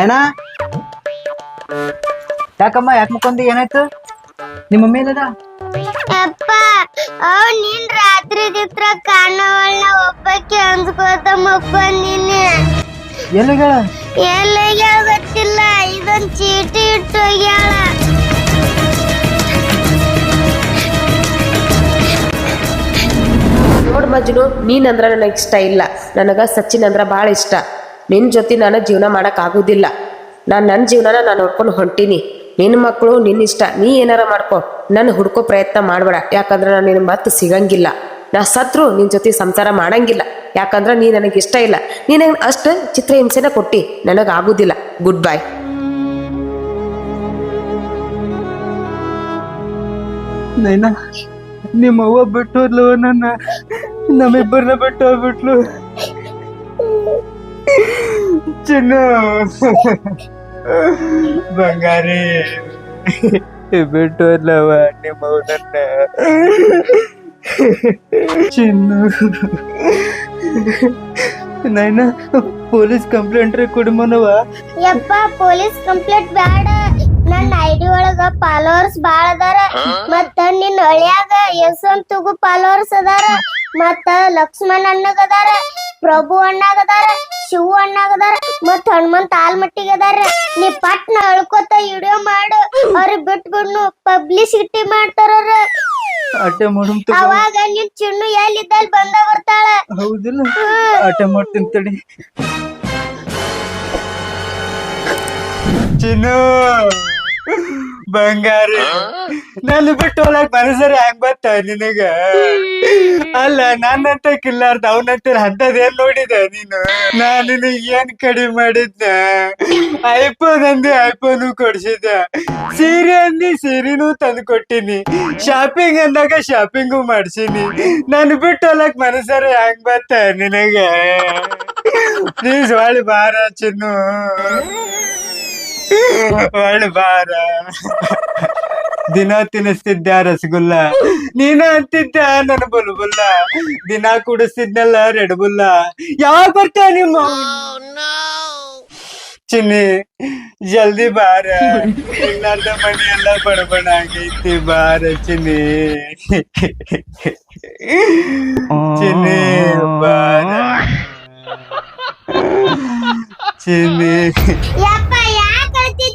ನೈನಾ ಯಾಕಮ್ಮ ಯಾಕೆ ಮುಕ್ಕೊಂದಿ ಏನಾಯ್ತು? ನಿಮ್ಮ ಮಮ್ಮಿ ಏನದ ಅಪ್ಪ ಅವ್ ನಿನ್ ರಾತ್ರಿ ದಿತ್ರ ಕಾಣವಳ್ನ ಒಬ್ಬಕ್ಕೆ ಅನ್ಸ್ಕೋತ ಮಕ್ಕೊಂದಿನಿ ಎಲ್ಲಿಗಳ ಎಲ್ಲಿಗೆ ಗೊತ್ತಿಲ್ಲ ಇದೊಂದ್ ಚೀಟಿ ಇಟ್ಟು ಹೋಗ್ಯಾಳ. ನೋಡ್ ಮಜ್ನು ನೀನಂದ್ರ ನನಗೆ ಇಷ್ಟ ಇಲ್ಲ. ನನಗ ಸಚಿನ್ ಅಂದ್ರ ಭಾಳ ಇಷ್ಟ. ನಿನ್ ಜೊತೆ ನಾನು ಜೀವನ ಮಾಡೋಕ್ಕಾಗೋದಿಲ್ಲ ನಾನು ನನ್ನ ಜೀವನನ ನಾನು ನೋಡ್ಕೊಂಡು ಹೊಂಟೀನಿ. ನಿನ್ನ ಮಕ್ಕಳು ನಿನ್ನ ಇಷ್ಟ, ನೀ ಏನಾರ ಮಾಡ್ಕೊ. ನನ್ನ ಹುಡ್ಕೋ ಪ್ರಯತ್ನ ಮಾಡಬೇಡ. ಯಾಕಂದ್ರೆ ನಾನು ನಿನ್ನ ಮತ್ತೆ ಸಿಗಂಗಿಲ್ಲ. ನಾ ಸತ್ರು ನಿನ್ನ ಜೊತೆ ಸಂಸಾರ ಮಾಡಂಗಿಲ್ಲ. ಯಾಕಂದ್ರೆ ನೀ ನನಗೆ ಇಷ್ಟ ಇಲ್ಲ. ನೀನು ಅಷ್ಟು ಚಿತ್ರಹಿಂಸೆನ ಕೊಟ್ಟಿ. ನನಗೆ ಆಗುದಿಲ್ಲ. ಗುಡ್ ಬೈ ನೈನಾ, ನಿಮ್ಮ ಅವ್ವ ಬಿಟ್ಟು ನನ್ನ ನಮ್ಮಿಬ್ಬರನ್ನ ಬಿಟ್ಟು ಹೋಗ್ಬಿಟ್ಲು ಚಿನ್ನ. ಬಂಗಾರಿ. ಬಿಟ್ಟು ಅಲ್ಲವ ನಿಮ್ಮ ನನ್ನ ಚಿನ್ನು. ನೈನಾ ಪೊಲೀಸ್ ಕಂಪ್ಲೇಂಟ್ ರೀ ಕುಡುಮನವ ಯಪ್ಪ ಪೊಲೀಸ್ ಕಂಪ್ಲೇಂಟ್ ಬ್ಯಾಡ. ನನ್ನ ಐಡಿ ಒಳಗ ಫಾಲೋವರ್ಸ್ ಬಾಳ ಅದಾರ. ಮತ್ತ ನಿನ್ನ ಹಳ್ಯಾಗ ಯಶವಂತಗೂ ಫಾಲೋವರ್ಸ್ ಅದಾರ. ಮತ್ತ ಲಕ್ಷ್ಮಣ್ ಅಣ್ಣಗ ಅದಾರ ಪ್ರಭು ಅಣ್ಣಾಗ ಅದಾರ ಶಿವ ಅಣ್ಣಾಗ ಅದಾರ ಮತ್ ಹನುಮಂತ ಆಲ್ಮಟ್ಟಿಗೆ ಅದಾರ. ನೀ ಪಟ್ನ ಅಳ್ಕೊತ ವಿಡಿಯೋ ಮಾಡು. ಅವ್ರ ಬಿಟ್ಬಿಡ್ನು ಪಬ್ಲಿಸಿಟಿ ಮಾಡ್ತಾರ. ಆಟ ಮಾಡಮ್ ತಗೋ. ಅವಾಗ ನಿನ್ ಚಿನ್ನು ಎಲ್ಲಿದ್ದಲ್ಲಿ ಬಂದ ಬರ್ತಾಳ? ಹೌದಿಲ್ಲ. ಆಟ ಮಾಡ್ತೀನಿ ತಡಿ. ಚಿನ್ನು ಬಂಗಾರಿ. ನಾನು ಬಿಟ್ಟು ಹೋಗಕ್ ಮನಸರಿ ಹೆಂಗ್ ಬತ್ತ ನಿನಗ? ಅಲ್ಲ ನನ್ನಂತ ಕಿಲ್ಲಾರ್ದ ಅವನಂತ ಅಂತದೇನ್ ನೋಡಿದ ನೀನು? ನಾನು ಏನ್ ಕಡಿಮೆ ಮಾಡಿದ್ನ? ಐಫೋನ್ ಅಂದಿ ಐಫೋನು ಕೊಡ್ಸಿದ್ದೆ. ಸೀರೆ ಅಂದಿ ಸೀರೆನೂ ತಂದು ಕೊಟ್ಟಿನಿ. ಶಾಪಿಂಗ್ ಅಂದಾಗ ಶಾಪಿಂಗು ಮಾಡ್ಸೀನಿ. ನಾನು ಬಿಟ್ಟು ಹೋಲಕ್ ಮನಸ್ಸಾರ ಹೆಂಗ್ ಬತ್ತ ನಿನಗೆ? ಪ್ಲೀಸ್ ಒಳ್ಳೆ ಬಾರ ಚಿನ್ನು. ಒಳ್ಳೆ ಬಾರ. ದಿನ ತಿನ್ನಿಸ್ತಿದ್ದ ರಸಗುಲ್ಲ. ನೀನ ಅಂತಿದ್ದ ನನ್ನ ಬುಲ್ಬುಲ್ಲ. ದಿನ ಕುಡಿಸ್ತಿದ್ನಲ್ಲ ರೆಡ್ ಬುಲ್ಲ. ಯಾವಾಗ ಬರ್ತಾ ನಿಮ್ಮ? ಚಿನ್ನಿ ಜಲ್ದಿ ಬಾರ. ಇಲ್ಲಾರ್ದ ಮನೆ ಎಲ್ಲ ಬಡಬಡ ಆಗೈತಿ ಬಾರ ಚಿನ್ನಿ. ಚಿನ್ನಿ ಬಾರ. ಚಿನ್ನಿ.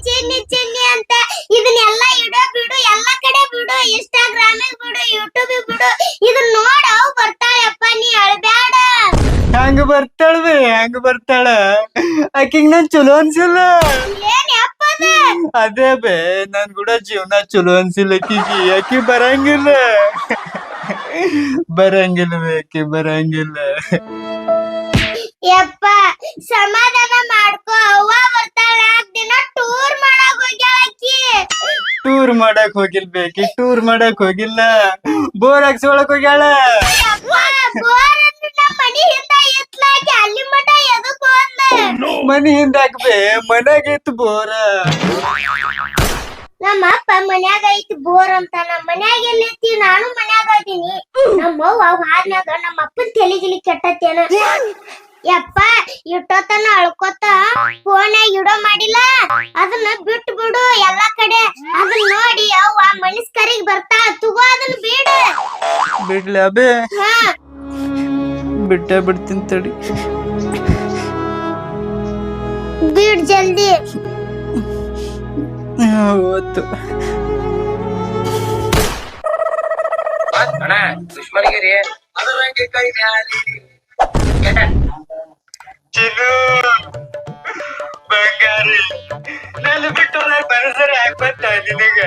ಚಿನ್ನಿ ಚಿನ್ನಿ ಅಂತ ಇದನ್ನೆಲ್ಲ ಇಡೋ ಬಿಡು ಎಲ್ಲ ಕಡೆ ಬಿಡು ಇನ್ಸ್ಟಾಗ್ರಾಮ್ ಬಿಡು ಯೂಟ್ಯೂಬ್ ಬಿಡು. ಇದನ್ನ ನೋಡ ಬರ್ತಾಳಪ್ಪ ನೀ ಅಳ್ಬೇಡ ಹೆಂಗ್ ಬರ್ತಾಳ ಹೆಂಗ ಬರ್ತಾಳ? ಆಕಿಗ್ ನನ್ ಚಲೋ ಅನ್ಸಿಲ್ಲ. ಏನ್ ಯಪ್ಪ ಅದ? ಅದೇ ಬೇ ನನ್ ಕೂಡ ಜೀವನ ಚಲೋ ಅನ್ಸಿಲ್ಲ ಆಕಿಗೆ. ಆಕಿ ಬರಂಗಿಲ್ಲ. ಬರಂಗಿಲ್ಲ ಬೇ ಆಕಿ ಬರಂಗಿಲ್ಲ. ಯಪ್ಪ ಸಮಾಧಾನ ಮಾಡ್ಕೋ. ಅವ್ವ ಬರ್ತಾಳ. ದಿನ ಟೂರ್ ಮಾಡಕ್ ಹೋಗ್ಯಾಳ ಆಕಿ ಟೂರ್ ಮಾಡಕ್ ಹೋಗಿಲ್ ಬೇಕಿ ಟೂರ್ ಮಾಡಕ್ ಹೋಗಿಲ್ಲ. ಬೋರ್ ಹಾಕ್ಸೊಳಕ್ ಹೋಗ್ಯಾಳ. ಬೋರ್ ಅಂದ್ರೆ ಮನಿ ಹಿಂದ ಇತ್ಲಾಕಿ ಅಲ್ಲಿ ಮಟ ಎದಕ್ ಹೋದ್ಲ? ಮನಿ ಹಿಂದ ಹಾಕ್ಬೇ ಮನ್ಯಾಗ ಇತ್ತು ಬೋರ ನಮ್ಮ ಅಪ್ಪ ಮನ್ಯಾಗ ಐತಿ ಬೋರ್ ಅಂತ. ನಮ್ಮ ಮನ್ಯಾಗ ಎಲ್ಲೈತಿ ನಾನು ಮನ್ಯಾಗ ಅದೀನಿ ನಮ್ಮ ಅವ್ವ ಹಾದ್ನ್ಯಾಗ ನಮ್ಮ ಅಪ್ಪನ ತಲೆಗಿಲಿ ಕೆಟ್ಟತ್ತೇನ? ಯಪ್ಪ ಇಟ್ಟೋತನ ಅಳ್ಕೋತ ಫೋನ್ ಇಡೋ ಮಾಡಿಲ್ಲ? ಅದನ್ನ ಬಿಟ್ಟು ಬಿಡು ಎಲ್ಲಾ ಕಡೆ. ಅದನ್ನ ನೋಡಿ ಅವ್ವ ಮನಸ್ ಕರಿಗ್ ಬರ್ತಾ ತಗೋ ಅದನ್ನ ಬಿಡು. ಬಿಡ್ಲಿ ಬೇ? ಹಾ. ಬಿಟ್ಟೆ ಬಿಡ್ತೀನಿ ತಡಿ. ಬಿಡ್ ಜಲ್ದಿ. ಅವತ್ತು ಅಣ್ಣ ದುಶ್ಮನಿಗೆ ರೀ. ಅದರಂಗೆ ಕೈ ಮ್ಯಾಲಿ. ಚಿನ್ನು. ಬಂಗಾರಿ. ನಾನು ಬಿಟ್ಟು ಬರಸರಿ ಆಗ್ಬತ್ತ ನಿನಗ.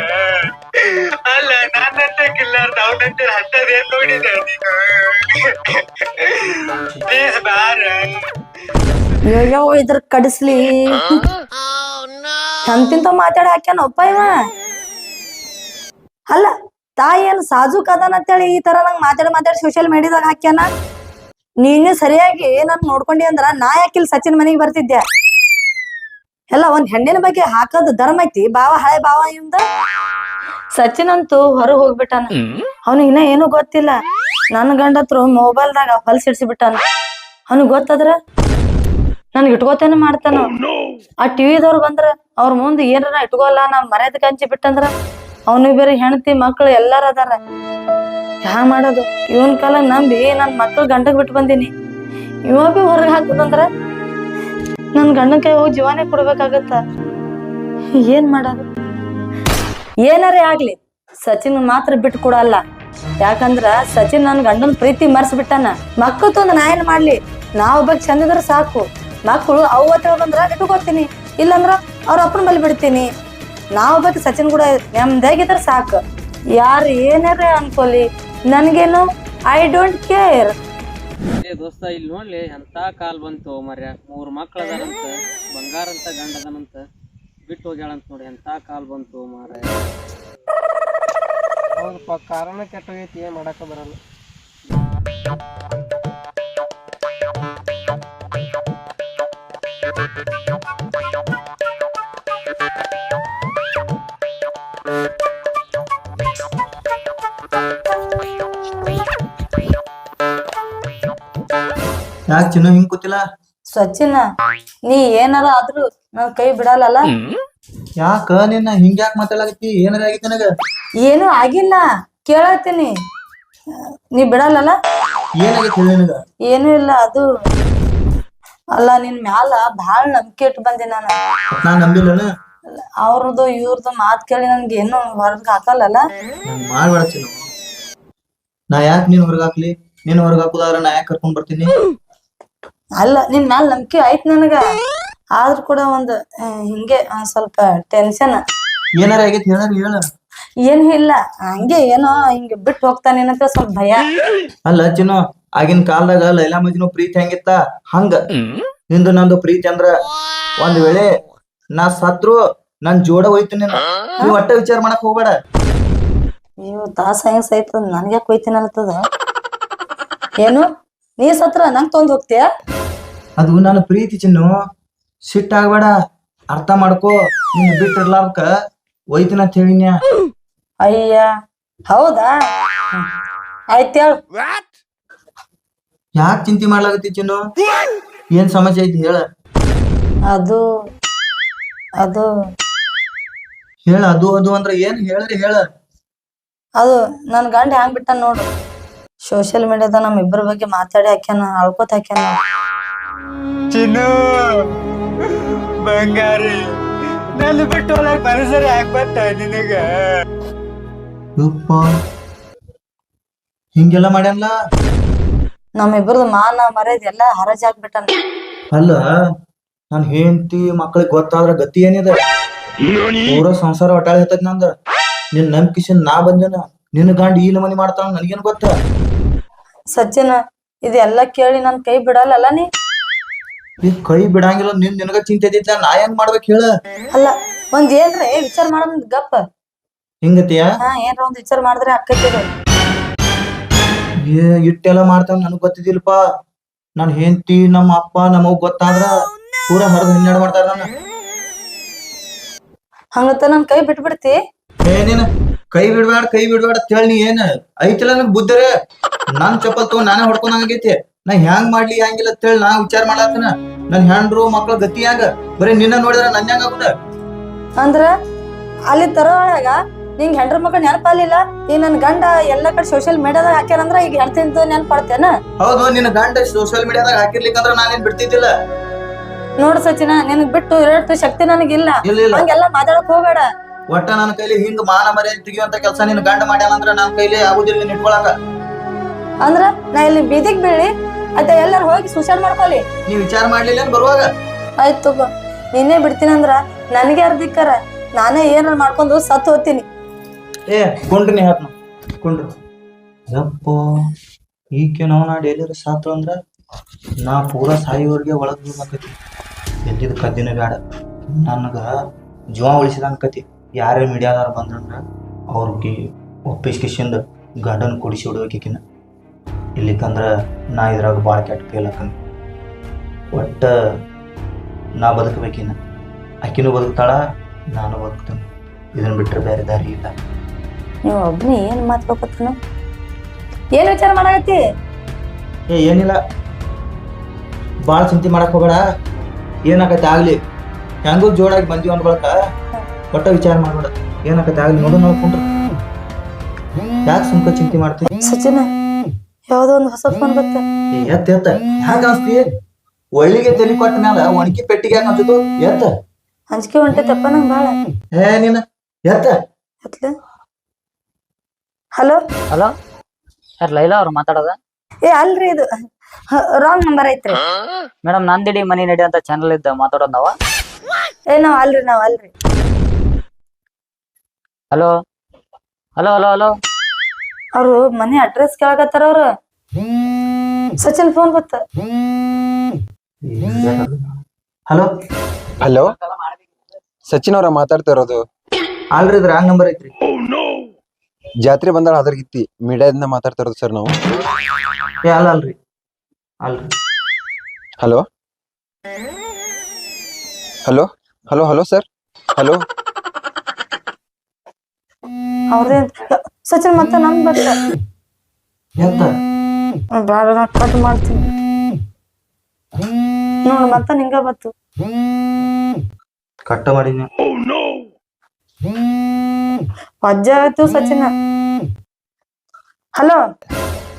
ಅಲ್ಲ, ನನ್ನಂತ ಕಿಲ್ಲಾರ್ದ ಅವನಂತ ಹತ್ತದ ನೋಡಿದ ನೀನು? ಪ್ಲೀಸ್ ಬಾರ. ಅಯ್ಯೋ ಇದ್ರ ಕಡಿಸ್ಲಿ. ಎಂತಿಂತ ಮಾತಾಡ ಹಾಕ್ಯಾನಪ್ಪ ಇವ? ಅಲ್ಲ ತಾಯಿ ಏನ್ ಸಾಜುಕ್ ಅದಾನ ಅಂತೇಳಿ ಈ ತರ ನಂಗೆ ಮಾತಾಡಿ ಮಾತಾಡಿ ಸೋಶಿಯಲ್ ಮೀಡಿಯಾದಾಗ ಹಾಕ್ಯಾನ? ನೀನು ಸರಿಯಾಗಿ ಏನನ್ನ ನೋಡ್ಕೊಂಡಿ ಅಂದ್ರ ನಾ ಯಾಕಿಲ್ ಸಚಿನ್ ಮನೆಗೆ ಬರ್ತಿದ್ದೆ? ಎಲ್ಲ ಒಂದ್ ಹೆಣ್ಣಿನ ಬಗ್ಗೆ ಹಾಕೋದ್ ಧರ್ಮ ಐತಿ ಬಾವ ಹಳೆ ಬಾವ ಇಂದ? ಸಚಿನ್ ಅಂತೂ ಹೊರ ಹೋಗ್ಬಿಟ್ಟಾನ. ಅವನು ಇನ್ನ ಏನು ಗೊತ್ತಿಲ್ಲ. ನನ್ ಗಂಡ ಹತ್ರ ಮೊಬೈಲ್ದಾಗ ಹೊಲ್ಸಿಡ್ಸಿ ಬಿಟ್ಟಾನ ಅವನು ಗೊತ್ತದ್ರ? ನನ್ಗೆ ಇಟ್ಕೋತೇನೆ ಮಾಡ್ತಾನ. ಆ ಟಿವಿದವ್ರು ಬಂದ್ರ ಅವ್ರ ಮುಂದೆ ಏನಾರ ಇಟ್ಕೋಲ್ಲ, ನಾ ಮರ್ಯಾದ ಕಂಚಿ ಬಿಟ್ಟಂದ್ರ ಅವನಿಗೆ ಬೇರೆ ಹೆಂಡತಿ ಮಕ್ಳು ಎಲ್ಲಾರ ಅದಾರ. ಯಾ ಮಾಡೋದು? ಇವನ್ ಕಾಲ ನಂಬಿ ನನ್ ಮಕ್ಳು ಗಂಡಗ್ ಬಿಟ್ಟು ಬಂದೀನಿ. ಇವ ಹೊರಗೆ ಹಾಕುದಂದ್ರ ನನ್ ಗಂಡನ ಕೈ ಹೋಗಿ ಜೀವನೇ ಕೊಡ್ಬೇಕಾಗತ್ತ. ಏನ್ ಮಾಡೋದು? ಏನಾರೇ ಆಗ್ಲಿ, ಸಚಿನ್ ಮಾತ್ರ ಬಿಟ್ಟು ಕೊಡಲ್ಲ. ಯಾಕಂದ್ರ ಸಚಿನ್ ನನ್ ಗಂಡನ್ ಪ್ರೀತಿ ಮರ್ಸ್ಬಿಟ್ಟಾನ. ಮಕ್ಕಳು ತಂದು ನಾ ಏನ್ ಮಾಡ್ಲಿ? ನಾ ಒಬ್ಬ ಚಂದಿದ್ರ ಸಾಕು. ಮಕ್ಕಳು ಅವತ್ತ ಬಂದ್ರ, ಇಟ್ಕೋತೀನಿ. ಇಲ್ಲಂದ್ರ ಅವ್ರ ಅಪ್ಪನ ಬಲ್ಲಿ ಬಿಡ್ತೀನಿ. ನಾ ಬಗ್ಗೆ ಸಚಿನ್ ಕೂಡ ನೆಮ್ಮದಿಯಾಗಿದ್ರ ಸಾಕು. ಯಾರು ಏನಾರ ಅನ್ಕೊಲಿ ನನ್ಗೇನು ಐ ಡೋಂಟ್ ಕೇರ್ ಏ ದೋಸ್ತ ಇಲ್ಲಿ ನೋಡ್ಲಿ ಎಂತ ಕಾಲ್ ಬಂತು ಮರ್ಯ ಮೂರ್ ಮಕ್ಳ ಅದಾರಂತ ಬಂಗಾರ ಅಂತ ಗಂಡ ಅದಾನಂತ. ಬಿಟ್ಟು ಹೋಗ್ಯಾಳಂತ ನೋಡಿ ಎಂತ ಕಾಲ್ ಬಂತು ಮಾರ ಹೌದಪ್ಪ ಕಾರಣ ಕೆಟ್ಟೋಗೈತಿ ಏನ್ ಮಾಡಾಕ ಬರಲ್ಲ. ಯಾಕೆ ಚಿನ್ನು ಹಿಂಗ್ ಕೂತಿಲ್ಲ? ಸಚಿನ ನೀ ಏನಾರ ಆದ್ರೂ ನನ್ ಕೈ ಬಿಡಲ್ಲ ಯಾಕ ನಿನ್ನ ಹಿಂಗ್ ಯಾಕೆ ಮಾತಾಡಕತ್ತಿ ಏನಾರ ಆಗಿತ್ತು ನನಗ? ಏನು ಆಗಿಲ್ಲ. ಕೇಳತ್ತೀನಿ. ನೀ ಬಿಡಲ್ಲ ಏನಾಗೈತಿ ನನಗ? ಏನೂ ಇಲ್ಲ ಅದು. ಅಲ್ಲ ನಿನ್ ಮ್ಯಾಲ ಬಾಳ ನಂಬಿಕೆ ಇಟ್ಟು ಬಂದೆ ನಾನು. ನಾ ನಂಬಿಲ್ಲನ? ಅವ್ರದ್ದು ಇವ್ರದ್ದು ಮಾತ್ ಕೇಳಿ ನನ್ಗೆ ಏನು ಹೊರಗ್ ಹಾಕಲ್ಲ ಮಾಡ್ಬೇಡ ಚಿನ್ನು ನಾ ಯಾಕೆ ನೀನ್ ಹೊರಗ್ ಹಾಕ್ಲಿ? ನೀನ್ ಹೊರಗ್ ಹಾಕುದಾದ್ರ ನಾ ಯಾಕೆ ಕರ್ಕೊಂಡ್ ಬರ್ತೀನಿ? ಅಲ್ಲ ನಿನ್ ಮ್ಯಾಲ ನಂಬಿಕೆ ಆಯ್ತು ನನಗ. ಆದ್ರೂ ಕೂಡ ಒಂದು ಹಿಂಗೆ ಒಂದ್ ಸ್ವಲ್ಪ ಟೆನ್ಷನ್ ಏನಾರ ಆಗೈತಿ ಹೇಳ ಹೇಳ ಏನು ಇಲ್ಲ ಹಂಗೆ ಏನೋ ಹಿಂಗೆ ಬಿಟ್ಟು ಹೋಗ್ತಾನೇನಂತ ಸ್ವಲ್ಪ ಭಯ. ಅಲ್ಲ ಚಿನ್ನು ಆಗಿನ ಕಾಲದಾಗ ಲೈಲಾ ಮಜ್ನು ಪ್ರೀತಿ ಹೆಂಗಿತ್ತ? ಹಂಗ. ನಿಂದು ನಂದು ಪ್ರೀತಿ ಅಂದ್ರ ಒಂದ್ ವೇಳೆ ನಾ ಸತ್ರು ನನ್ ಜೋಡ ಹೋಯ್ತು ನಿನ್ನ. ನೀವ್ ಒಟ್ಟ ವಿಚಾರ ಮಾಡಕ್ ಹೋಗ್ಬೇಡ. ನೀವು ತಾಸ ಹೆಂಗ್ ಸಹಿತ ನನ್ಗೆ ಕೊಯ್ತೀನಿ ಅಂತದ ಏನು? ನೀ ಸತ್ರ ನಂಗ್ ತೊಂದ್ ಹೋಗ್ತೀಯ? ಅದು ನನ್ನ ಪ್ರೀತಿ ಚಿನ್ನು. ಸಿಟ್ಟಾಗಬೇಡ ಅರ್ಥ ಮಾಡ್ಕೋ. ನಿನ್ನ ಬಿಟ್ಟಿರ್ಲಾರ್ಕ ಒಯ್ತಿನ ಅಂತ ಹೇಳಿನ್ಯಾ ಅಯ್ಯ ಹೌದಾ? ಆಯ್ತು ಹೇಳು. ಯಾಕೆ ಚಿಂತೆ ಮಾಡ್ಲಾಗತ್ತಿ ಚಿನ್ನು? ಏನ್ ಸಮಸ್ಯೆ ಐತಿ ಹೇಳ. ಅದು ಅದು. ಹೇಳ ಅದು ಅದು ಅಂದ್ರೆ ಏನ್? ಹೇಳ್ರಿ ಹೇಳ. ಅದು ನನ್ ಗಂಡ ಹ್ಯಾಂಗ್ ಬಿಟ್ಟ ನೋಡು. ಸೋಷಿಯಲ್ ಮೀಡಿಯಾದ ನಮ್ ಇಬ್ಬರ ಬಗ್ಗೆ ಮಾತಾಡಿ ಹಾಕ್ಯಾನ ಅಳ್ಕೋತ ಹಾಕ್ಯಾನ. ಚಿನ್ನು ಬಂಗಾರಿ ನಲ್ಲಿ ಬಿಟ್ಟು ಹೊಲಕ್ ಮನಸರಿ ಆಗ್ಬತ್ತ ನಿನಗ? ಯಪ್ಪ. ಹಿಂಗೆಲ್ಲ ಮಾಡ್ಯಾನಲ್ಲ ನಮ್ ಇಬ್ಬರದ ಮಾನ ಮರ್ಯಾದೆ ಎಲ್ಲ ಹರಾಜ್ ಹಾಕ್ಬಿಟ್ಟಾನ ಅಲ್ಲ ನನ್ ಹೆಂಡತಿ ಮಕ್ಳಿಗೆ ಗೊತ್ತಾದ್ರ ಗತಿ ಏನಿದೆ? ಪೂರ ಸಂಸಾರ ಒಟ್ಟಾಳಿ ಹತ್ತದ ನಂದ. ನಿನ್ ನಂಬಿಕಿಸಿನ್ ನಾ ಬಂದೇನ. ನಿನ್ನ ಗಂಡ ಈ ನಮನಿ ಮಾಡ್ತಾನ ನನಗೇನು ಗೊತ್ತ? ಸಜ್ಜನ ಇದೆಲ್ಲ ಕೇಳಿ ನನ್ ಕೈ ಬಿಡಲ್ಲ ನೀ? ಈ ಕೈ ಬಿಡಂಗಿಲ್ಲ ನಿನ್ ನಿನಗ ಚಿಂತೆ ಇದ್ದಿದ್ದ ನಾ ಹೆಂಗ್ ಮಾಡ್ಬೇಕು ಹೇಳ? ಅಲ್ಲ ಒಂದ್ ಏನ್ರ ವಿಚಾರ ಮಾಡೋದ್ ಗಪ್ಪ. ಹಿಂಗತಿಯ? ಹಾ ಏನ್ರ ಒಂದ್ ವಿಚಾರ ಮಾಡಿದ್ರೆ ಅಕ್ಕೈತಿ ಏ ಇಟ್ಟೆಲ್ಲ ಮಾಡ್ತಾನ ನನಗ್ ಗೊತ್ತಿದಿಲ್ಪ ನನ್ ಹೆಂಡತಿ ನಮ್ಮ ಅಪ್ಪ ನಮ್ಮವ್ ಗೊತ್ತಾದ್ರ ಪೂರ ಹರಿದು ಹನ್ನೆರಡು ಮಾಡ್ತಾರ ನನ್ನ ಹಂಗತ್ತ ನನ್ ಕೈ ಬಿಟ್ಬಿಡ್ತಿ? ಏನೇನ ನೀನ್ ಕೈ ಬಿಡ್ಬೇಡ ಕೈ ಬಿಡ್ಬೇಡ ಅಂತ ಹೇಳಿ ನೀ ಏನ್ ಐತಿಲ್ಲ ನನಗ್ ಬುದ್ಧರೇ? ನನ್ ಚಪ್ಪಲ್ ತಗೊಂಡ್ ನಾನೇ ಹೊಡ್ಕೊಂಡಂಗೈತಿ. ನಾ ಹ್ಯಾಂಗ್ ಮಾಡ್ಲಿ ಹ್ಯಾಂಗಿಲ್ಲ ಅಂತ ಹೇಳಿ ನಾ ವಿಚಾರ ಮಾಡಾತನ ನನ್ ಹೆಂಡ್ರು ಮಕ್ಳ ಗತಿ ಹ್ಯಾಂಗ? ಬರೀ ನಿನ್ನ ನೋಡಿದ್ರ ನನ್ ಹೆಂಗ ಆಗುದ ಅಂದ್ರ ಅಲ್ಲಿ ತರೋಳಾಗ ನಿಂಗ್ ಹೆಂಡ್ರ ಮಕ್ಳ ನೆನಪಾಲಿಲ್ಲ ಈ ನನ್ ಗಂಡ ಎಲ್ಲ ಕಡೆ ಸೋಷಿಯಲ್ ಮೀಡಿಯಾದಾಗ ಹಾಕ್ಯಾರಂದ್ರ ಈಗ ಹೆಣ್ತಿಂತ ನೆನಪಾಡ್ತೇನ ಹೌದು ನಿನ್ನ ಗಂಡ ಸೋಶಿಯಲ್ ಮೀಡಿಯಾದಾಗ ಹಾಕಿರ್ಲಿಕ್ಕಂದ್ರ ನಾನೇನ್ ಬಿಡ್ತಿದ್ದಿಲ್ಲ? ನೋಡ್ ಸಚಿನ ನಿನಗ್ ಬಿಟ್ಟು ಎರಡು ಶಕ್ತಿ ನನಗಿಲ್ಲ. ಇಲ್ಲ ಇಲ್ಲ. ಹಂಗೆಲ್ಲ ಮಾತಾಡಕ್ ಹೋಗ್ಬೇಡ. ಒಟ್ಟ ನನ್ನ ಕೈಲಿ ಹಿಂಗ್ ಮಾನ ಮರ್ಯಾದೆ ತೆಗಿಯುವಂತ ಕೆಲಸ ನಿನ್ ಗಂಡ ಮಾಡ್ಯಾನಂದ್ರ ನನ್ನ ಕೈಲಿ ಆಗುದಿಲ್ಲ ನೀನ್ ಇಟ್ಕೊಳಕ. ಅಂದ್ರ ನಾ ಇಲ್ಲಿ ಬೀದಿಗ್ ಬೀಳಿ ಅದ ಎಲ್ಲಾರು ಹೋಗಿ ಸುಸೈಡ್ ಮಾಡ್ಕೊಲಿ ನೀ ವಿಚಾರ ಮಾಡ್ಲಿಲ್ಲ ಏನ್ ಬರುವಾಗ? ಆಯ್ತು ತಗೋ ಬಿಡ್ತೀನಿ ಅಂದ್ರ ನನಗೆ ಅರ್ಧಿಕ್ಕಾರ ನಾನೇ ಏನಾರ ಮಾಡ್ಕೊಂಡು ಸತ್ತು ಹೋಗ್ತೀನಿ. ಏ ಕುಂಡ್ರಿ ನೀ ಹಾಕ್ನ ಕುಂಡ್ರಿ. ಯಪ್ಪ ಈಕೆ ನಾವು ನಾ ಡೈಲಿ ಸಾತು ಅಂದ್ರ ನಾ ಪೂರಾ ಸಾಯಿವರ್ಗೆ ಒಳಗ್ ಬೀಳ್ಬೇಕತಿ ಎಲ್ಲಿದ್ ಕದ್ದಿನ ಬ್ಯಾಡ ನನಗ ಜೀವ ಉಳಿಸಿದ ಕತಿ ಯಾರೇ ಮೀಡಿಯಾದವ್ರು ಬಂದ್ರೆ ಅವ್ರಿಗೆ ಒಪ್ಪಿಸ್ಕಿಸಿಂದ ಗಾರ್ಡನ್ ಕುಡಿಸಿ ಬಿಡ್ಬೇಕಿನ ಇಲ್ಲಿಕಂದ್ರ ನಾ ಇದ್ರಾಗ ಭಾಳ ಕೆಟ್ಟ ಕೇಳಕನ್ ಒಟ್ಟು ನಾ ಬದುಕಬೇಕಿನ್ನ ಆಕಿನೂ ಬದುಕ್ತಾಳ ನಾನು ಬದುಕ್ತೇನೆ. ಇದನ್ನು ಬಿಟ್ಟರೆ ಬೇರೆ ದಾರಿ ಇಲ್ಲ. ನೀವು ಒಬ್ಬನೇ ಏನು ಮಾತ್ಕೋಕತ್ನ ಏನು ವಿಚಾರ ಮಾಡಾಕತ್ತಿ? ಏ ಏನಿಲ್ಲ. ಭಾಳ ಚಿಂತೆ ಮಾಡಕ್ಕೆ ಹೋಗಬೇಡ. ಏನಾಗತ್ತೆ ಆಗಲಿ. ಹೆಂಗೂ ಜೋಡಾಗಿ ಬಂದೀವಿ ಅಂದ್ಕೊಳಕ ಒಟ್ಟ ವಿಚಾರ ಮಾಡ್ಬೇಡ. ಏನಾಗತ್ತೆ ಆಗ್ಲಿ ನೋಡು ನೋಡ್ಕೊಂಡ್ರು ಯಾಕೆ ಸುಮ್ಕ ಚಿಂತೆ ಮಾಡ್ತೀನಿ ಸಚಿನ ಯಾವ್ದೋ ಒಂದು ಹೊಸ ಫೋನ್ ಬರ್ತಾ ಏ, ಎತ್ತ ಎತ್ತ. ಹ್ಯಾಂಗ ಅನ್ಸ್ತಿ? ಒಳ್ಳಿಗೆ ತಲೆ ಕೊಟ್ಟ ಮ್ಯಾಲ ಒಣಗಿ ಪೆಟ್ಟಿಗೆ ಯಾಕೆ ಅನ್ಸುತ್ತು? ಎತ್ತ. ಅಂಜಿಕೆ ಹೊಂಟೈತಪ್ಪ ನಂಗೆ ಭಾಳ ಏ ನೀನ ಎತ್ತ. ಎತ್ಲೆ? ಹಲೋ? ಹಲೋ? ಯಾರು ಲೈಲಾ ಅವ್ರು ಮಾತಾಡೋದ? ಏ ಅಲ್ರಿ ಇದು. ರಾಂಗ್ ನಂಬರ್ ಐತ್ರಿ. ಮೇಡಮ್ ನಂದಿಡಿ ಮನಿ ನಡಿ ಅಂತ ಚಾನಲ್ ಇದ್ದ ಮಾತಾಡೋದ್ ನಾವ? ಏ ನಾವ್ ಅಲ್ರಿ ನಾವ್ ಅಲ್ರಿ. ಹಲೋ ಹಲೋ ಹಲೋ ಹಲೋ ಅವ್ರು ಮನೆ ಅಡ್ರೆಸ್ ಕೇಳಕತ್ತಾರ ಅವ್ರು. ಸಚಿನ್ ಫೋನ್ ಬತ್ತ ಹಲೋ ಹಲೋ ಸಚಿನ್ ಅವರ ಮಾತಾಡ್ತಾ ಇರೋದು. ಆಲ್ರಿ ಇದ್ರ ರಾಂಗ್ ನಂಬರ್ ಐತ್ರಿ. ಜಾತ್ರೆ ಬಂದಾಳ ಅದ್ರಗಿತ್ತಿ ಮೀಡಿಯಾದಿಂದ ಮಾತಾಡ್ತಾ ಇರೋದು ಸರ್ ನಾವು. ಏ ಅಲ್ಲ ಅಲ್ರಿ. ಅಲ್ರಿ. Hello hello hello hello sir hello ಅವ್ರದೇ ಸಚಿನ್ ಮತ್ತೆ ನನ್ ಬರ್ತ ನಾ ಕಟ್ ಮಾಡ್ತೀನಿ. ನೋಡ್ ಮತ್ತ ನಿಂಗ ಬತ್ತು ಕಟ್ಟ ಮಾಡಿದ್ನಿ. ವಜ್ಜೆ ಆಯ್ತು ಸಚಿನ್. ಹಲೋ?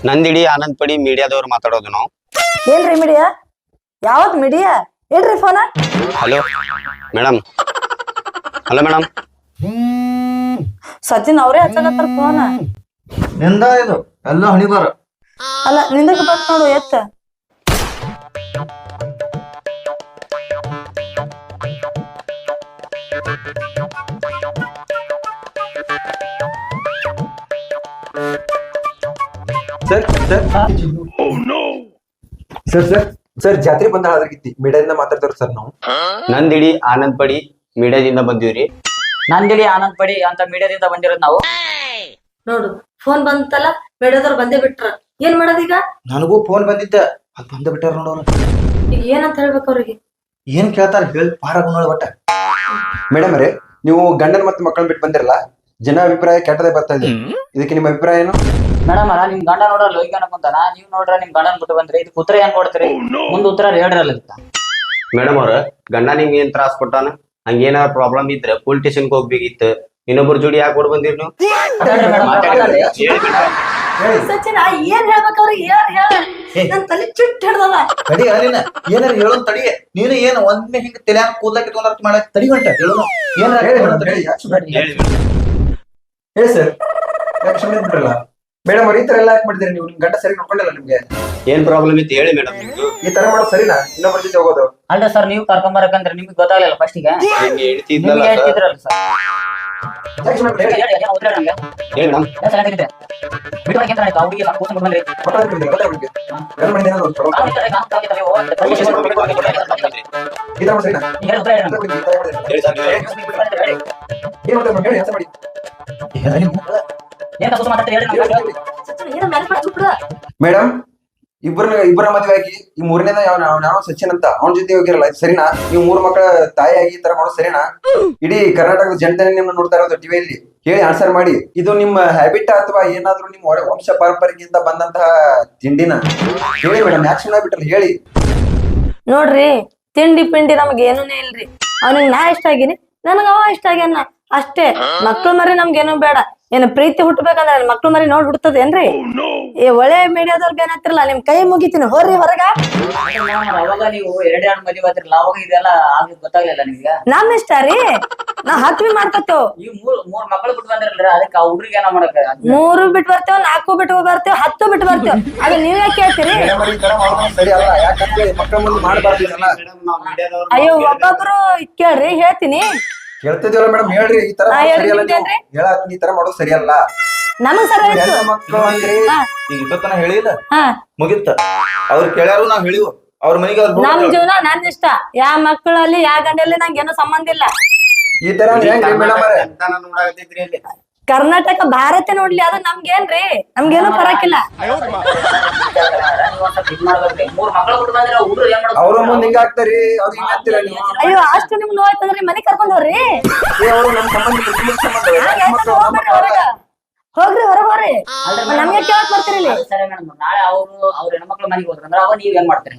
ನಂದಿಡಿ ಆನಂದ್ ಪಡಿ ಮೀಡಿಯಾದವ್ರು ಮಾತಾಡೋದು ನಾವು. ಏನ್ರಿ ಮಿಡಿಯಾ? ಯಾವತ್ ಮಿಡಿಯಾ? ಏನ್ರಿ ಫೋನ hello? Madam. Hello madam. Sachin ಅವರೇ ಹಚ್ಚಕತ್ತಾರ ಫೋನ್ನಿಂದ ಇದು ಎಲ್ಲ ಹಣಿಬಾರ. ಅಲ್ಲ ನಿಂದಕ್ಕೆ ಬತ್ ನೋಡು ಎತ್ತ. Sir sir. Sir sir sir ಜಾತ್ರೆ ಬಂದಾಳ ಅದ್ರಗಿತ್ತಿ ಮೀಡಿಯಾದಿಂದ ಮಾತಾಡ್ತಾರ ಸರ್ ನಾವು. ನಂದಿಡಿ ಆನಂದ್ ಪಡಿ ಮೀಡಿಯಾದಿಂದ ಬಂದೀವ್ರಿ. ನಂದಿಡಿ ಆನಂದ್ ಪಡಿ ಅಂತ ಮೀಡಿಯಾದಿಂದ ಬಂದಿರೋದ್ ನಾವು. ನೋಡು ಫೋನ್ ಬಂತಲ್ಲ ಬೇಡದವ್ರು ಬಂದೇ ಬಿಟ್ರ. ಏನ್ ಮಾಡೋದೀಗ ನನಗೂ ಫೋನ್ ಬಂದಿದ್ದ ಅದ್ ಬಂದ ಬಿಟ್ಟಾರ ನೋಡೋರು ಈಗ ಏನಂತ ಹೇಳ್ಬೇಕು ಅವ್ರಿಗೆ? ಏನ್ ಕೇಳ್ತಾರ ಹೇಳಿ ಪಾರ ಬಟ್ಟ ಒಟ್ಟ. ಮೇಡಮ್ ರೀ ನೀವು ಗಂಡನ ಮತ್ತೆ ಮಕ್ಕಳನ್ನ ಬಿಟ್ಟು ಬಂದಿರಲ್ಲ ಜನ ಅಭಿಪ್ರಾಯ ಕೆಟ್ಟದೇ ಬರ್ತಾ ಇದೆ. ಇದಕ್ಕೆ ನಿಮ್ಮ ಅಭಿಪ್ರಾಯ ಏನು? ಮೇಡಮ್ ಅಲ್ಲ ನಿಮ್ ಗಂಡ ನೋಡ್ರ ಲೋಯ್ಕ ಅನ್ಕೊಂತಾನ ನೀವ್ ನೋಡ್ರ ನಿಮ್ ಗಂಡನ್ ಬಿಟ್ಟು ಬಂದ್ರಿ ಇದಕ್ಕೆ ಉತ್ತರ ಏನ್ ಕೊಡ್ತೀರಿ? ಮುಂದ್ ಉತ್ತರ ಹೇಳ್ರಲ್ಲ ಮೇಡಮ್ ಅವ್ರ ಗಂಡ ನಿಮ್ಗೆ ಏನ್ ತ್ರಾಸ್ ಕೊಟ್ಟಾನ? ಹಂಗೇನಾರ ಪ್ರಾಬ್ಲಮ್ ಇದ್ರೆ ಪೊಲೀಸ್ ಸ್ಟೇಷನ್ಗೆ ಹೋಗ್ಬೇಕಿತ್ತು. ಇನ್ನೊಬ್ಬರ ಜೋಡಿ ಯಾಕೆ ಕೊಡ್ ಬಂದಿರಿ ನೀವು. ಸಚಿನ್ ಏನ್ ಏನ್ ಹೇಳ ನನ್ ತಲೆ ಚುಟ್ ಹಿಡ್ದಲ್ಲ ತಡಿ ಅಲ್ಲಿನ ಏನಾರ ಹೇಳೋನ್ ತಡಿ. ನೀನು ಏನ್ ಒಂದ್ನೇ ಹಿಂಗ ತಲೆ ತಡಿ ಹೊಂಟ ಹೇಳೋನು ಏನಾರ ಹೇಳಿ ಹೇಳಿ ಸರ್ ಯಾಕೆ ಸುಮ್ಮನೆ ಮೇಡಮ್ ಅವ್ರ ಈ ತರ ಎಲ್ಲ ಯಾಕೆ ಮಾಡಿದ್ರಿ ನೀವು ನಿಮ್ ಗಂಡ ಸರಿ ನೋಡ್ಕೊಂಡಿಲ್ಲ ನಿಮ್ಗೆ? ಏನ್ ಪ್ರಾಬ್ಲಮ್ ಇತ್ತು ಹೇಳಿ ಮೇಡಮ್ ನಿಮ್ದು? ಈ ತರ ಮಾಡೋದು ಸರಿನಾ? ಇನ್ನೊಬ್ಬರ ಜೊತೆ ಹೋಗೋದು? ಅಲ್ಲ ಸರ್ ನೀವು ಕರ್ಕೊಂಡ್ ಬರಕಂದ್ರೆ ನಿಮ್ಗೆ ಗೊತ್ತಾಗ್ಲಿಲ್ಲ ಫಸ್ಟ್ ಈಗ ನಿಮ್ಗೆ ಹೇಳ್ತಿದ್ನಲ್ಲ ನಿಮ್ಗೆ ಸರ್ ಹೇಳ್ತಿದ್ರಲ್ಲ? ಹೇಳಿ ಮೇಡಮ್ ಗೊತ್ತಾಗ್ಬಿಟ್ಟಿದೆ. ಗಂಡ ಮನೆಯಿಂದ ಒಂದು. ಈ ತರ ಸರಿನಾ? ಈ ತರ ಸರ್ ನೀವು. ಏನ್ ಮಾಡ್ತಾರೆ ಹೇಳಿ, ಮಾಡಿ. ಏನ್ ತಪ್ಪು ಮಾತಾಡ್ತೀರಿ ಹೇಳಿ ನಮ್ಗೆ. ಏನ್ ಮೇಡಮ್ ಇಬ್ಬರನ್ನ ಇಬ್ಬರ ಮದುವೆ ಆಗಿ ಈ ಮೂರನೇದ ಯಾವ ಸಚಿನ್ ಅಂತ. ಅವನ ಜೊತೆ ಹೋಗಿರಲ್ಲ ಇದು ಸರಿನಾ? ನೀವು ಮೂರು ಮಕ್ಕಳ ತಾಯಿಯಾಗಿ ಈ ತರ ಮಾಡೋದು ಸರಿನಾ? ಇಡೀ ಕರ್ನಾಟಕದ ಜನತೆ ನಿಮ್ಮ ನೋಡ್ತಾ ಇರೋದು ಟಿವಿಯಲ್ಲಿ ಹೇಳಿ ಆನ್ಸರ್ ಮಾಡಿ. ಇದು ನಿಮ್ಮ ಹ್ಯಾಬಿಟ್ ಅಥವಾ ಏನಾದ್ರೂ ನಿಮ್ಮ ಹೊರ- ವಂಶ ಪರಂಪರೆಯಿಂದ ಬಂದಂತಹ ತಿಂಡಿನ? ಹೇಳಿ ಮೇಡಮ್ ಯಾಕೆ ಸುಮ್ಮನೆ ಬಿಟ್ರಲ್ಲ ಹೇಳಿ. ನೋಡ್ರಿ ತಿಂಡಿ ಪಿಂಡಿ ನಮ್ಗೆ ಏನೂನೇ ಇಲ್ರಿ. ಅವನಿಗೆ ನಾ ಇಷ್ಟ ಆಗಿನಿ ನನಗ ಅವ ಇಷ್ಟ ಆಗ್ಯಾನ. ಅಷ್ಟೇ. ಮಕ್ಳು ಮರಿ ನಮ್ಗೇನು ಬೇಡ. ಏನ್ ಪ್ರೀತಿ ಹುಟ್ಟಬೇಕಂದ್ರೆ ಮಕ್ಳು ಮರಿ ನೋಡ್ ಹುಡ್ತದೇನ್ರಿ ಈ ಒಳ್ಳೆ ಮೀಡಿಯಾದವ್ರಿಗೆ ಏನಾಗ್ತಿರಲ್ಲ ನಿಮ್ ಕೈ ಮುಗಿತೀನಿ ಹೋರ್ರಿ ಹೊರಗ. ಅವಾಗ ನೀವು ಎರಡ್ ಎರಡು ಮದುವೆ ಆತಿರಲ್ಲ ಅವಾಗ ಇದೆಲ್ಲ ಗೊತ್ತಾಗ್ಲಿಲ್ಲ ನಿಮ್ಗೆ. ನಮ್ ಇಷ್ಟ ರೀ. ನಾ ಹತ್ವಿ ಮಾಡ್ಕೊತೇವ್ ಈ ಮೂರ್ ಮೂರ್ ಮಕ್ಳು ಬಿಟ್ಟು ಬಂದಿರಲ್ರಿ ಅದಕ್ಕೆ ಆ ಹುಡ್ರಿಗೆ ಏನೋ ಮಾಡಕ ಮೂರು ಬಿಟ್ಟು ಬರ್ತೇವ್ ನಾಲ್ಕು ಬಿಟ್ಟು ಬರ್ತೇವ್ ಹತ್ತು ಬಿಟ್ಟು ಬರ್ತೇವ್. ಅದು ನೀವ್ ಯಾಕೆ ಕೇಳ್ತೀರಿ ಈ ತರ ಮಾಡೋದು ಸರಿ ಅಲ್ಲ ಯಾಕಂದ್ರೆ ಮಕ್ಕಳ ಮುಂದೆ ಮಾಡಬಾರ್ದು ಇದೆಲ್ಲ. ಮೇಡಮ್ ನಾವು ಮೀಡಿಯಾದವ್ರು ಅಯ್ಯೋ ಒಬ್ಬೊಬ್ರು ಕೇಳ್ರಿ ಹೇಳ್ತೀನಿ. ಕೇಳ್ತಿದ್ದೀವಲ್ಲ ಮೇಡಮ್ ಹೇಳ್ರಿ ಈ ತರ ಮಾಡೋದು ಸರಿಯಲ್ಲ ನೀವು? ಹೇಳಕ್ ಈ ತರ ಮಾಡೋದು ಸರಿಯಲ್ಲ. ನಮಗ್ ಸರಿ ಆಯ್ತು. ಹೆಣ್ಣು ಮಕ್ಕಳು ಅಂದ್ರೆ ಹಾ. ಈಗ ಇಷ್ಟೊತ್ತನ ಹೇಳಿಲ್ಲ? ಹಾ. ಮುಗಿತ್ತ ಅವ್ರು ಕೇಳ್ಯಾರು ನಾವ್ ಹೇಳಿವು. ಅವ್ರ ಮನೆಗೆ ಅವ್ರು ನಮ್ ಜೀವನ ನನ್ ಇಷ್ಟ. ಯಾ ಮಕ್ಕಳಲ್ಲಿ ಯಾವ ಗಂಡಲ್ಲಿ ನಂಗೇನು ಸಂಬಂಧ ಇಲ್ಲ. ಈ ತರ ಅಂದ್ರೆ ಹೆಂಗ್ರಿ ಮೇಡಮ್ ಅವರೇ? ಸಂತಾನ ನೋಡಾಕತ್ತಿದ್ರಿ ಇಲ್ಲಿ. ಕರ್ನಾಟಕ ಭಾರತ ನೋಡ್ಲಿ ಅದು ನಮ್ಗೇನ್ರಿ? ನಮ್ಗೇನು ಪರಕಿಲ್ಲ. ನೀವ್ ಅವ್ರ ಮುಂದೆ ಹಿಂಗ ಆಗ್ತಾರಿ ಅವ್ರು ಹಿಂಗ ಅಂತೀರ ನೀವು? ಅಯ್ಯೋ ಅಷ್ಟು ನಿಮ್ಗೆ ನೋಯ್ತಂದ್ರಿ ಮನೆ ಕರ್ಕೊಂಡ್ ಹೋಗ್ರಿ. ಏ, ಅವ್ರು ನಮ್ ಸಂಬಂಧ ಸಂಬಂಧ ಹೋಗ್ರಿ ಹೊರಗ್. ಹೋಗ್ರಿ ನಮ್ಗೆ ಕೇಳಕ್ ಬರ್ತೀರಿ ಇಲ್ಲಿ. ಅದು ಸರಿ ಮೇಡಮ್ ನಾಳೆ ಅವ್ರು ಅವ್ರ ಹೆಣ್ಮಕ್ಳು ಮನೆಗೆ ಹೋದ್ರಂದ್ರ ಅವ ನೀವ್ ಏನ್ ಮಾಡ್ತೀರಿ?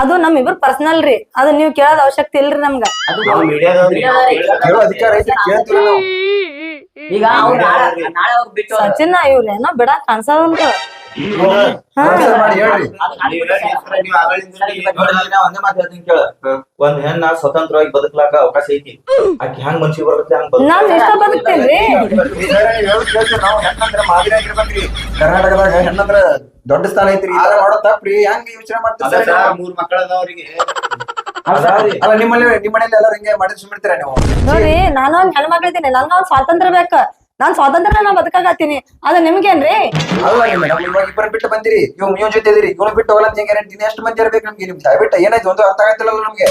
ಅದು ನಮ್ ಇಬ್ರು ಪರ್ಸನಲ್ ರೀ. ಅದು ನೀವ್ ಕೇಳೋದ್ ಅವಶ್ಯಕತೆ ಇಲ್ರಿ ನಮ್ಗ. ಅದು ನಾವು ಅಧಿಕಾರ ಐತೆ ಕೇಳ್ತೀವಿ ನಾವು. ಈಗ ಅವ್ರು ನಾಳೆ ಅವ್ರು ಬಿಟ್ಟು ಬಿಡಾಕ್ ಅನ್ಸವಲ್ರು ಒಂದೇ ಮಾತು ಹೇಳ್ತೀನಿ ಕೇಳ ಒಂದ್ ಹೆಣ್ಣ ಸ್ವತಂತ್ರವಾಗಿ ಬದುಕ್ಲಾಕ ಅವಕಾಶ ಐತಿ ಆಕಿ ಹೆಂಗ್ ಮನ್ಸಿ ಬರುತ್ತೆ ಹಂಗ್ ನಾನ್ ಇಷ್ಟ ಬದುಕ್ತೇನ್ರಿ ನಾವು ಹೆಣ್ಣಂದ್ರ ಮಾದರಿ ಆಗಿರ್ಬೇಕ್ರಿ ಕರ್ನಾಟಕದಾಗ ಹೆಣ್ಣಂದ್ರ ದೊಡ್ಡ ಸ್ಥಾನ ಐತ್ರಿ ಮಾಡೋ ತಪ್ಪ್ರಿ ಹೆಂಗ್ ಯೋಚನೆ ಮಾಡ್ತೀರಿ? ಮೂರ್ ಮಕ್ಕಳದವ್ರಿಗೆ ಅದಾವ್ರಿ. ಅಲ್ಲ ನಿಮ್ಮಲ್ಲಿ ನಿಮ್ಮನೇಲಿ ಎಲ್ಲರೂ ಹಿಂಗೆ ಮಾಡಿ ಸುಮ್ಮಿರ್ತೀರ ನೀವು? ನೋಡ್ರಿ ನಾನು ಒಂದ್ ಇದೀನಿ ನನ್ಗ ಒಂದ್ ಸ್ವಾತಂತ್ರ್ಯ ಬೇಕ. ನಾನ್ ಸ್ವಾತಂತ್ರ್ಯ ನಾ ಬದುಕಾಗತ್ತೀನಿ. ಅದ ನಿಮ್ಗೇನ್ರಿ? ಅಲ್ಲ ಮೇಡಮ್ ಇವಾಗ ಇಬ್ಬರು ಬಿಟ್ಟು ಬಂದಿರಿ. ನೀವು ನೀವು ಜೊತೆ ಇದೀರಿ ಇವ್ನು ಬಿಟ್ಟು ಹೋಗಲ್ಲ ಅಂತ ಗ್ಯಾರಂಟಿ ಎಷ್ಟು ಮಂದಿ ಇರ್ಬೇಕು ನಮ್ಗೆ ನಿಮ್ ದಯವಿಟ್ಟು ಏನಾಯ್ತು? ಒಂದು ಅರ್ಥ ಆಗತ್ತಿಲ್ಲ ನಮ್ಗೆ.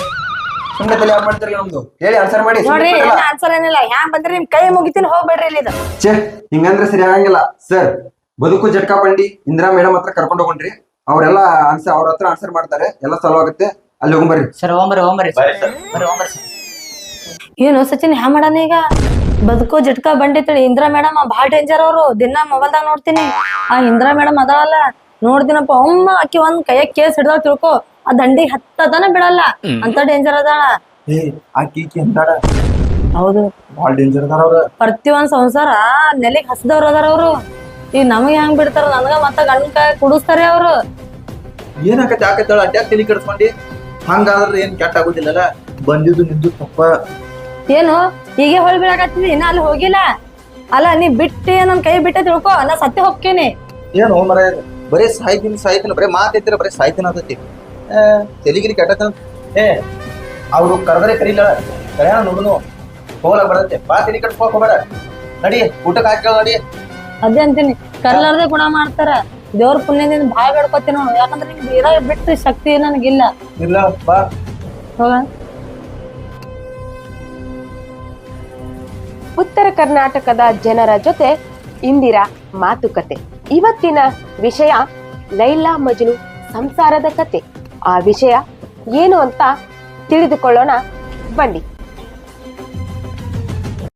ಸುಮ್ಮನೆ ತಲೆ ಯಾಕೆ ಮಾಡ್ತಿರಲ್ಲ ನಮ್ದು. ಹೇಳಿ ಆನ್ಸರ್ ಮಾಡಿ. ನೋಡ್ರಿ. ಆನ್ಸರ್ ಏನಿಲ್ಲ. ಹ್ಯಾಂಗ್ ಬಂದ್ರಿ? ನಿಮ್ ಕೈ ಮುಗಿತೀನಿ ಹೋಗ್ಬೇಡ್ರಿ ಇಲ್ಲಿ ಛೇ ಹಿಂಗಂದ್ರೆ ಸರಿ ಆಗಂಗಿಲ್ಲ. ಸರ್ ಬದುಕು ಜಟ್ಕಾ ಬಂಡಿ. ಇಂದಿರಾ ಮೇಡಮ್ ಹತ್ರ ಕರ್ಕೊಂಡು ಹೋಗ್ರಿ. ಅವರೆಲ್ಲ ಆನ್ಸರ್ ಅವ್ರ ಹತ್ರ ಆನ್ಸರ್ ಮಾಡ್ತಾರೆ. ಎಲ್ಲ ಸಾಲ್ವ್ ಆಗುತ್ತೆ ಅಲ್ಲಿ ಹೋಗ್ಬರ್ರಿ ಸರ್ ಓಂಬರಿ ಓಂಬರಿ ಬರ್ರಿ ಸರ್. ಬರ್ರಿ ಓಂಬರಿ ಸರ್. ಏನು ಸಚಿನ್ ಹ್ಯಾ ಮಾಡಾನ ಈಗ? ಬದುಕೋ ಜಟ್ಕಾ ಬಂಡಿತಳಿ ಇಂದಿರಾ ಮೇಡಮ್ ಭಾಳ ಡೇಂಜರ್ ಅವರು. ದಿನ ಮೊಬೈಲ್ದಾಗ ನೋಡ್ತೀನಿ. ಆ ಇಂದ್ರಾ ಮೇಡಮ್ ಅದಾಳಲ್ಲ. ನೋಡ್ತೀನಪ್ಪ ಅಮ್ಮ ಆಕಿ ಒಂದ್ ಕೈಯಾಗ ಕೇಸ್ ಹಿಡ್ದಾಗ ತಿಳ್ಕೊ. ಆ ದಂಡಿ ಹತ್ತದನ ಬಿಡಲ್ಲ. ಅಂತ ಡೇಂಜರ್ ಅದಾಳ. ಏ ಆಕಿ ಈಕಿ ಹೌದು. ಭಾಳ ಡೇಂಜರ್ ಅದಾರ ಅವ್ರ. ಸಂಸಾರ ನೆಲೆಗ್ ಹಸ್ದವ್ರ ಅದಾರ ಅವ್ರು. ಈಗ ನಮಗೆ ಹೆಂಗ್ ಬಿಡ್ತಾರ ನನ್ಗ ಮತ್ತ ಗಂಡ ಕೈ ಕುಡಿಸ್ತಾರೆ ಅವ್ರು. ಏನಾಕತ್ತೆ? ಆಕತ್ತಾಳ ಅಡ್ಯಾಕ್ ತಲೆ ಕೆಡ್ಸ್ಕೊಂಡಿ ಹಂಗಾದ್ರೆ ಏನ್ ಕೆಟ್ಟ ಆಗುದಿಲ್ಲಲ್ಲ? ಬಂದಿದ್ದು ನಿಂದು ತಪ್ಪ. ಏನು? ಹೀಗೆ ಹೊಳ್ ಬಿಡಾಕತ್ತೀನಿ ಇನ್ನ ಅಲ್ಲಿ ಹೋಗಿಲ್ಲ. ಅಲ್ಲ ನೀ ಬಿಟ್ಟೆ ನನ್ ಕೈ ಬಿಟ್ಟೆ ತಿಳ್ಕೋ. ನಾ ಸತ್ಯ ಹೋಗ್ತೇನೆ. ಏನು ಮರ ಬರೀ ಸಾಯ್ತೀನಿ ಸಾಯ್ತೀನಿ. ಬರೀ ಮಾತೈತಿರ ಬರೀ ಸಾಯ್ತೀನಿ ಆತೈತಿ ತೆಲಿಗಿರಿ ಕೆಟ್ಟ ಏ ಅವ್ರು ಕರೆದ್ರೆ ಕರೀಲ. ಕರ್ಯಾಣ ನೋಡುನು. ಹೋಗ್ಲಕ್ ಬರತ್ತೆ. ಬಾ ತೆಲಿ ಕಟ್ಕೋಕ್ ಹೋಗ್ಬೇಡ. ನಡಿ ಊಟಕ್ಕೆ ಹಾಕಿ ನಡಿ. ಅದೇ ಅಂತೀನಿ. ಕರ್ಲಾರ್ದೆ ಗುಣ ಮಾಡ್ತಾರ. ದೇವ್ರ ಪುಣ್ಯದಿಂದ ಭಾಳ ಬೇಡ್ಕೊತೀನಿ ನೋಡು. ಯಾಕಂದ್ರೆ ನಿಮ್ಗೆ ಇರೋ ಬಿಟ್ಟು ಶಕ್ತಿ ನನಗಿಲ್ಲ. ಇಲ್ಲ ಬಾ. ಹೋಗ ಉತ್ತರ ಕರ್ನಾಟಕದ ಜನರ ಜೊತೆ ಇಂದಿರಾ ಮಾತುಕತೆ. ಇವತ್ತಿನ ವಿಷಯ ಲೈಲಾ ಮಜ್ನು ಸಂಸಾರದ ಕತೆ. ಆ ವಿಷಯ ಏನು ಅಂತ ತಿಳಿದುಕೊಳ್ಳೋಣ. ಬನ್ನಿ.